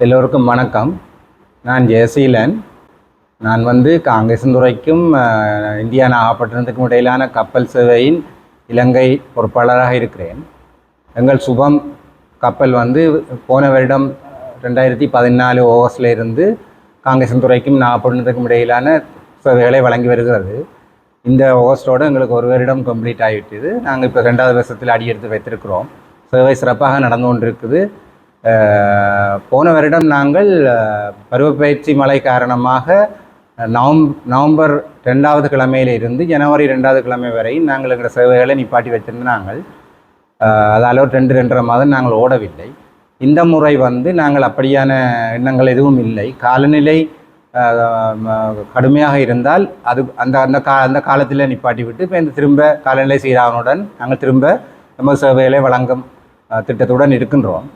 எல்லோருக்கும் வணக்கம். நான் ஜெயசீலன். நான் வந்து காங்கேசந்துறைக்கும் துறைக்கும் இந்தியா நாகப்பட்டினத்துக்கும் இடையிலான கப்பல் சேவையின் இலங்கை பொறுப்பாளராக இருக்கிறேன். எங்கள் சுபம் கப்பல் வந்து போன வருடம் ரெண்டாயிரத்தி பதினாலு ஆகஸ்டில் இருந்து காங்கேசந்துறைக்கும் நாகப்பட்டினத்துக்கும் இடையிலான சேவைகளை வழங்கி வருகிறது. இந்த ஆகஸ்டோடு எங்களுக்கு ஒரு வருடம் கம்ப்ளீட் ஆகிவிட்டது. நாங்கள் இப்போ ரெண்டாவது வருஷத்தில் அடியெடுத்து வைத்திருக்கிறோம். சேவை சிறப்பாக நடந்து கொண்டிருக்குது. போன வருடம் நாங்கள் பருவப்பயிற்சி மழை காரணமாக நவம் நவம்பர் ரெண்டாவது கிழமையில இருந்து ஜனவரி ரெண்டாவது கிழமை வரை நாங்கள் எங்களோட சேவைகளை நிப்பாட்டி வச்சிருந்த நாங்கள். அஹ், ரெண்டு ரெண்டரை மாதம் நாங்கள் ஓடவில்லை. இந்த முறை வந்து நாங்கள் அப்படியான எண்ணங்கள் எதுவும் இல்லை. காலநிலை கடுமையாக இருந்தால் அது அந்த அந்த கா அந்த காலத்தில் நிப்பாட்டி விட்டு இப்போ இந்த திரும்ப காலநிலை சீராவனுடன் நாங்கள் திரும்ப நம்ம சேவைகளை வழங்கும் திட்டத்துடன் இருக்கின்றோம்.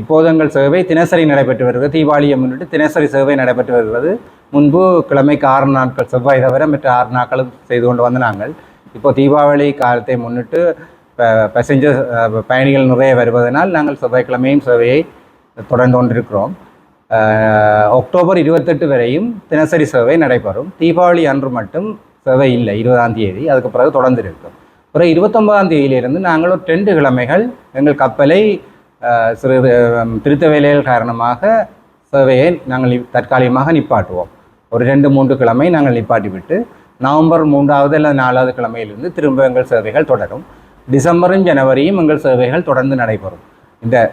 இப்போது எங்கள் சேவை தினசரி நடைபெற்று வருகிறது. தீபாவளியை முன்னிட்டு தினசரி சேவை நடைபெற்று வருகிறது. முன்பு கிழமைக்கு ஆறு நாட்கள் செவ்வாய் தவிர மற்ற ஆறு நாட்களும் செய்து கொண்டு வந்த நாங்கள். இப்போ தீபாவளி காலத்தை முன்னிட்டு பேசஞ்சர் பயணிகள் நிறைய வருவதனால் நாங்கள் செவ்வாய்க்கிழமையும் சேவையை தொடர்ந்து கொண்டிருக்கிறோம். அக்டோபர் இருபத்தெட்டு வரையும் தினசரி சேவை நடைபெறும். தீபாவளி அன்று மட்டும் சேவை இல்லை இருபதாம் தேதி. அதுக்கு பிறகு தொடர்ந்து இருக்கும். பிறகு இருபத்தொன்பதாம் தேதியிலிருந்து நாங்கள் ஒரு ரெண்டு கிழமைகள் எங்கள் கப்பலை சிறு திருத்த வேலைகள் காரணமாக சேவையை நாங்கள் தற்காலிகமாக நிப்பாட்டுவோம். ஒரு ரெண்டு மூன்று கிழமை நாங்கள் நிப்பாட்டிவிட்டு நவம்பர் மூன்றாவது அல்லது நாலாவது கிழமையிலிருந்து திரும்ப எங்கள் சேவைகள் தொடரும். டிசம்பரும் ஜனவரியும் எங்கள் சேவைகள் தொடர்ந்து நடைபெறும். இந்த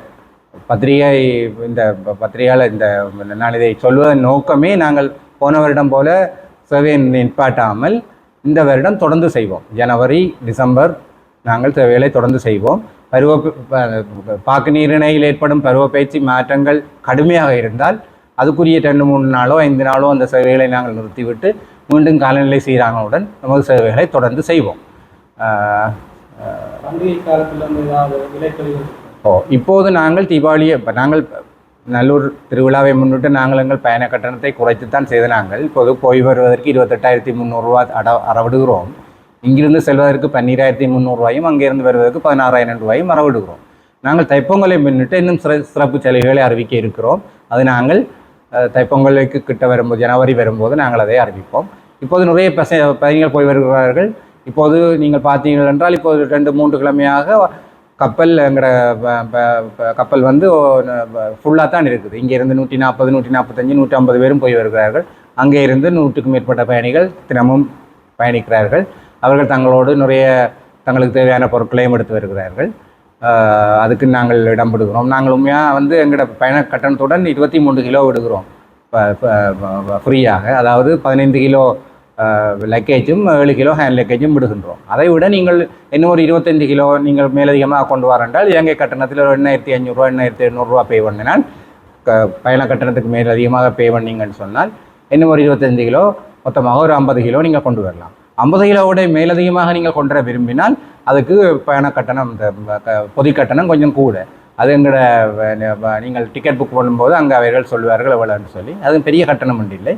பத்திரிகை இந்த ப- பத்திரிகையால் இந்த நான் இதை சொல்வதன் நோக்கமே நாங்கள் போன வருடம் போல சேவையை நிப்பாட்டாமல் இந்த வருடம் தொடர்ந்து செய்வோம். ஜனவரி டிசம்பர் நாங்கள் சேவைகளை தொடர்ந்து செய்வோம். பருவ பாக்கு நீரிணையில் ஏற்படும் பருவப்பயிற்சி மாற்றங்கள் கடுமையாக இருந்தால் அதுக்குரிய ரெண்டு மூணு நாளோ ஐந்து நாளோ அந்த சேவைகளை நாங்கள் நிறுத்திவிட்டு மீண்டும் காலநிலை சீரானவுடன் நமது சேவைகளை தொடர்ந்து செய்வோம். ஓ இப்போது நாங்கள் தீபாவளியை இப்போ நாங்கள் நல்லூர் திருவிழாவை முன்னிட்டு நாங்கள் எங்கள் பயண கட்டணத்தை குறைத்துத்தான் செய்த நாங்கள் இப்போது போய் வருவதற்கு இருபத்தெட்டாயிரத்தி முந்நூறுரூவா அட அறவிடுகிறோம். இங்கிருந்து செல்வதற்கு பன்னிராயிரத்தி முந்நூறுரூவாயும் அங்கேருந்து வருவதற்கு பதினாறாயிரம் ரூபாயும் அறவிடுகிறோம் நாங்கள் தைப்பொங்கலை முன்னிட்டு இன்னும் சிற சிறப்பு சலுகைகளை அறிவிக்க இருக்கிறோம். அது நாங்கள் தைப்பொங்கலுக்கு கிட்ட வரும்போது ஜனவரி வரும்போது நாங்கள் அதை அறிவிப்போம். இப்போது நிறைய பச பயணிகள் போய் வருகிறார்கள். இப்போது நீங்கள் பார்த்தீர்கள் என்றால் இப்போது ரெண்டு மூன்று கிழமையாக கப்பல் எங்களோட ப- ப- கப்பல் வந்து ஃபுல்லாக தான் இருக்குது. இங்கே இருந்து நூற்றி நாற்பது நூற்றி நாற்பத்தஞ்சு நூற்றி ஐம்பது பேரும் போய் வருகிறார்கள். அங்கே இருந்து நூற்றுக்கும் மேற்பட்ட பயணிகள் தினமும் பயணிக்கிறார்கள். அவர்கள் தங்களோடு நிறைய தங்களுக்கு தேவையான பொருட்களையும் எடுத்து வருகிறார்கள். அதுக்கு நாங்கள் இடம் விடுகிறோம் நாங்கள் உண்மையாக வந்து எங்களோட பயண கட்டணத்துடன் இருபத்தி மூன்று கிலோ விடுகிறோம். ஃப்ரீயாக. அதாவது பதினைந்து கிலோ லக்கேஜும் ஏழு கிலோ ஹேண்ட் லக்கேஜும் விடுகின்றோம். அதை விட நீங்கள் இன்னும் ஒரு இருபத்தஞ்சு கிலோ நீங்கள் மேலதிகமாக கொண்டு வரேன்றால் இலங்கை கட்டணத்தில் ஒரு எண்ணாயிரத்தி ஐநூறுரூவா எண்ணாயிரத்தி எண்ணூறுரூவா பே பண்ணினால் க பயண கட்டணத்துக்கு மேல் அதிகமாக பே பண்ணீங்கன்னு சொன்னால் இன்னும் ஒரு இருபத்தஞ்சு கிலோ மொத்தமாக ஒரு ஐம்பது கிலோ நீங்கள் கொண்டு வரலாம். ஐம்பது கிலோவுடைய மேலதிகமாக நீங்கள் கொண்டு வர விரும்பினால் அதுக்கு பயண கட்டணம் இந்த க- பொது கட்டணம் கொஞ்சம் கூட. அது எங்களோட நீங்கள் டிக்கெட் புக் பண்ணும்போது அங்கே அவர்கள் சொல்வார்கள் எவ்வளோன்னு சொல்லி. அது பெரிய கட்டணம் ஒன்று இல்லை.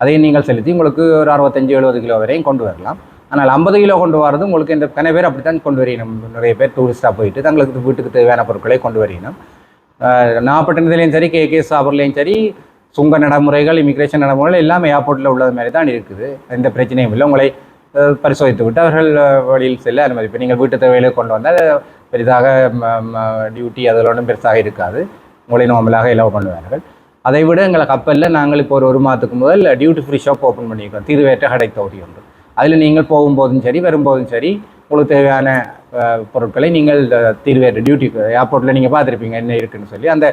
அதையும் நீங்கள் செலுத்தி உங்களுக்கு ஒரு அறுபத்தஞ்சு எழுபது கிலோ வரையும் கொண்டு வரலாம். ஆனால் ஐம்பது கிலோ கொண்டு வரது உங்களுக்கு இந்த கன பேர் அப்படித்தான் கொண்டு வரணும். நிறைய பேர் டூரிஸ்டாக போயிட்டு தங்களுக்கு வீட்டுக்கு தேவையான பொருட்களை கொண்டு வரணும். நாகப்பட்டினத்துலேயும் சரி கே கே சாபர்லேயும் சரி சுங்க நடைமுறைகள் இமிக்ரேஷன் நடைமுறைகள் எல்லாமே ஏர்போர்ட்டில் உள்ளது மாதிரி தான் இருக்குது. எந்த பிரச்சனையும் இல்லை. உங்களை பரிசோதித்து விட்டு அவர்கள் வழியில் செல்ல அனுமதிப்பு நீங்கள் வீட்டு தேவையில கொண்டு வந்தால் பெரிதாக டியூட்டி அதில் ஒன்றும் பெருசாக இருக்காது. உங்களை நார்மலாக எல்லாம் பண்ணுவார்கள். அதை விட எங்களை கப்பலில் நாங்கள் இப்போ ஒரு ஒரு மாதத்துக்கு முதல் டியூட்டி ஃப்ரீ ஷாப் ஓப்பன் பண்ணியிருக்கோம். தீர்வேற்ற கடை தொகுதி ஒன்று. அதில் நீங்கள் போகும்போதும் சரி வரும்போதும் சரி உங்களுக்கு தேவையான பொருட்களை நீங்கள் அஹ், தீர்வேற்ற டியூட்டி ஏர்போர்ட்டில் நீங்கள் பார்த்துருப்பீங்க என்ன இருக்குன்னு சொல்லி அந்த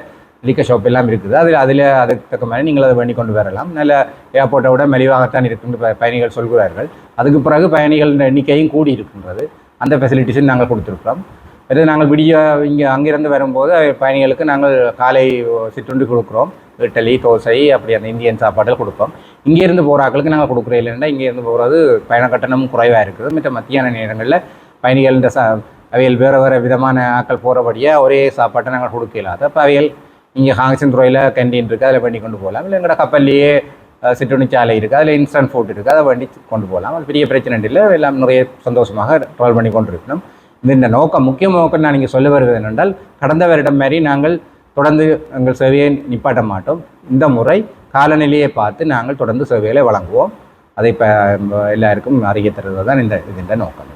லிக்க ஷாப் எல்லாம் இருக்குது. அதில் அதில் அதுக்கு தக்க மாதிரி நீங்கள் அதை பண்ணி கொண்டு வரலாம். நல்ல ஏர்போர்ட்டை விட மலிவாகத்தான் இருக்குன்னு ப- பயணிகள் சொல்கிறார்கள். அதுக்கு பிறகு பயணிகளின் எண்ணிக்கையும் கூடி இருக்கின்றது. அந்த ஃபெசிலிட்டிஸும் நாங்கள் கொடுத்துருக்கிறோம். இது நாங்கள் விடிய இங்கே அங்கிருந்து வரும்போது பயணிகளுக்கு நாங்கள் காலை சிற்றுண்டி கொடுக்குறோம். இட்லி தோசை அப்படி அந்த இந்தியன் சாப்பாடுகள் கொடுப்போம். இங்கேருந்து போகிற ஆட்களுக்கு நாங்கள் கொடுக்குற இல்லைன்னா இங்கேருந்து போகிறது பயண கட்டணமும் குறைவாக இருக்குது. மற்ற மத்தியான நேரங்களில் பயணிகள் இந்த சா அவையில் வேறு வேறு விதமான ஆட்கள் போகிறபடியாக ஒரே சாப்பாட்டை நாங்கள் கொடுக்கல அப்போ அவைகள் இங்கே ஹாங்சன் துறையில் கேன்டீன் இருக்குது அதில் பண்ணி கொண்டு போகலாம். இல்லை எங்களோட கப்பல்லையே சிற்றுணி சாலை இருக்குது அதில் இன்ஸ்டன்ட் ஃபுட் இருக்குது அதை வண்டி கொண்டு போகலாம். அது பெரிய பிரச்சனை இல்லை எல்லாம் நிறைய சந்தோஷமாக ட்ராவல் பண்ணி கொண்டு இருக்கணும் இந்த இந்த நோக்கம் முக்கிய நோக்கம் நான் இங்கே சொல்ல வருவது என்னென்றால் கடந்த வருடம் மாதிரி நாங்கள் தொடர்ந்து எங்கள் சேவையை நிப்பாட்ட மாட்டோம். இந்த முறை காலநிலையை பார்த்து நாங்கள் தொடர்ந்து சேவைகளை வழங்குவோம். அதை இப்போ எல்லாருக்கும் அறிய தருவது தான் இந்த இதன் நோக்கம்.